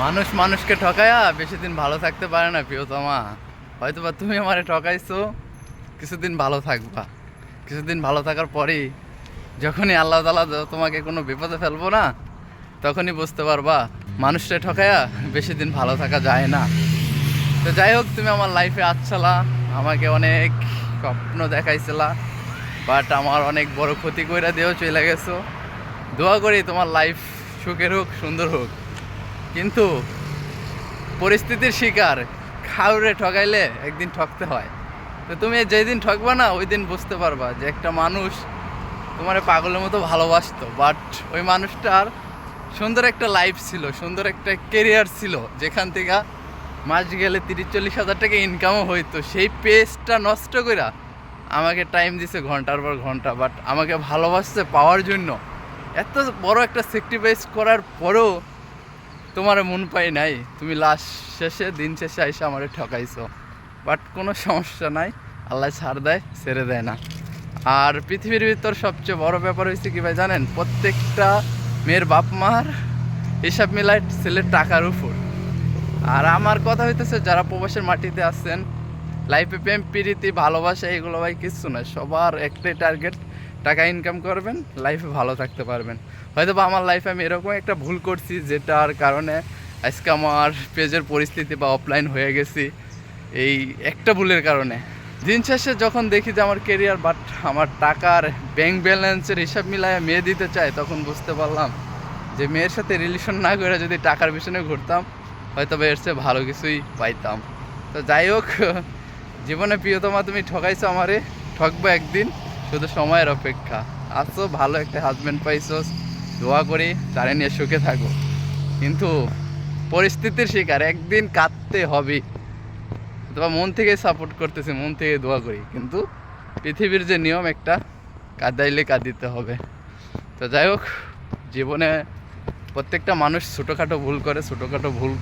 মানুষ মানুষকে ঠকায়া বেশি দিন ভালো থাকতে পারে না, প্রিয়তমা। হয়তো বা তুমি আমারে ঠকাইছো, কিছুদিন ভালো থাকবা। কিছুদিন ভালো থাকার পরেই যখনই আল্লাহ তালা তোমাকে কোনো বিপদে ফেলব না, তখনই বুঝতে পারবা মানুষটা ঠকায়া বেশি দিন ভালো থাকা যায় না। তো যাই হোক, তুমি আমার লাইফে আসছালা আমাকে অনেক স্বপ্ন দেখাইছিলা বাট আমার অনেক বড় ক্ষতি কইরা দিয়েও চলে গেছো। দোয়া করি তোমার লাইফ সুখের হোক, সুন্দর হোক। কিন্তু পরিস্থিতির শিকার খাউরে ঠকাইলে একদিন ঠকতে হয়। তো তুমি যেদিন ঠকবা না ওই দিন বুঝতে পারবা যে একটা মানুষ তোমার পাগলের মতো ভালোবাসতো। বাট ওই মানুষটার সুন্দর একটা লাইফ ছিল, সুন্দর একটা কেরিয়ার ছিল, যেখান থেকে মাস গেলে তিরিশ চল্লিশ হাজার টাকা ইনকামও হইতো। সেই পেজটা নষ্ট কইরা আমাকে টাইম দিছে ঘণ্টার পর ঘণ্টা। বাট আমাকে ভালোবাসছে পাওয়ার জন্য। এত বড় একটা স্যাক্রিফাইস করার পরেও তোমার মন পাই নাই। তুমি লাস্ট শেষে, দিন শেষে আইসে আমারে ঠকাইছো। বাট কোনো সমস্যা নাই, আল্লাহ ছাড় দেয়, ছেড়ে দেয় না। আর পৃথিবীর ভিতর সবচেয়ে বড় ব্যাপার হয়েছে কি ভাই জানেন? প্রত্যেকটা মেয়ের বাপ মার হিসাব মিলায় ছেলের টাকার উপর। আর আমার কথা হইতেছে, যারা প্রবাসের মাটিতে আছেন লাইফে প্রেম, প্রীতি, ভালোবাসা, এগুলো ভাই কিচ্ছু না সবার একটাই টার্গেট টাকা ইনকাম করবেন লাইফে ভালো থাকতে পারবেন। হয়তো বা আমার লাইফে আমি এরকম একটা ভুল করছি, যেটার কারণে আজকে আমার পেজের পরিস্থিতি বা অফলাইন হয়ে গেছি, এই একটা ভুলের কারণে। দিন শেষে যখন দেখি যে আমার কেরিয়ার বাট আমার টাকার ব্যাংক ব্যালেন্সের হিসাব মিলায় মেয়ে দিতে চায়, তখন বুঝতে পারলাম যে মেয়ের সাথে রিলেশন না করে যদি টাকার পিছনে ঘুরতাম হয়তো বা এর চেয়ে ভালো কিছুই পাইতাম। তো যাই হোক, জীবনে প্রিয়তমা তুমি ঠকাইছো আমারে, ঠকবো একদিন। শুধু সময়ের অপেক্ষা। আসো ভালো একটা হাজব্যান্ড পাইছো দোয়া করি তারে নিয়ে সুখে থাকো। কিন্তু পরিস্থিতির শিকার, একদিন কাঁদতে হবে অথবা মন থেকে সাপোর্ট করতেছি, মন থেকে দোয়া করি। কিন্তু পৃথিবীর যে নিয়ম একটা, কাঁদাইলে কাঁদিতে হবে। তো যাই হোক, জীবনে প্রত্যেকটা মানুষ ছোটোখাটো ভুল করে, ছোটোখাটো ভুল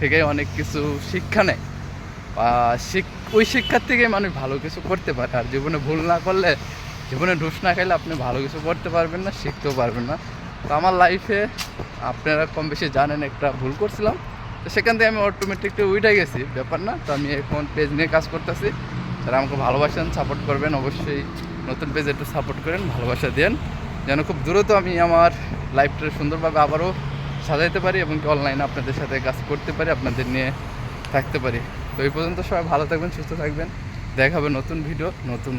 থেকে অনেক কিছু শিক্ষা নেয়। বা ওই শিক্ষার থেকে মানুষ ভালো কিছু করতে পারে। আর জীবনে ভুল না করলে জীবনে ঢুস না খাইলে আপনি ভালো কিছু করতে পারবেন না, শিখতেও পারবেন না। তো আমার লাইফে আপনারা কম বেশি জানেন, একটা ভুল করছিলাম। তো সেখান থেকে আমি অটোমেটিকলি উইটা গেছি, ব্যাপার না। তো আমি এখন পেজ নিয়ে কাজ করতেছি। তারা আমাকে ভালোবাসেন সাপোর্ট করবেন, অবশ্যই নতুন পেজ একটু সাপোর্ট করেন, ভালোবাসা দেন। যেন খুব দ্রুত আমি আমার লাইফটা সুন্দরভাবে আবারও সাজাইতে পারি এবং অনলাইনে আপনাদের সাথে কাজ করতে পারি, আপনাদের নিয়ে থাকতে পারি। তো এই পর্যন্ত সবাই ভালো থাকবেন, সুস্থ থাকবেন। দেখা হবে নতুন ভিডিও নতুন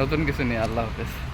নতুন কিছু নিয়ে আল্লাহ হাফেজ।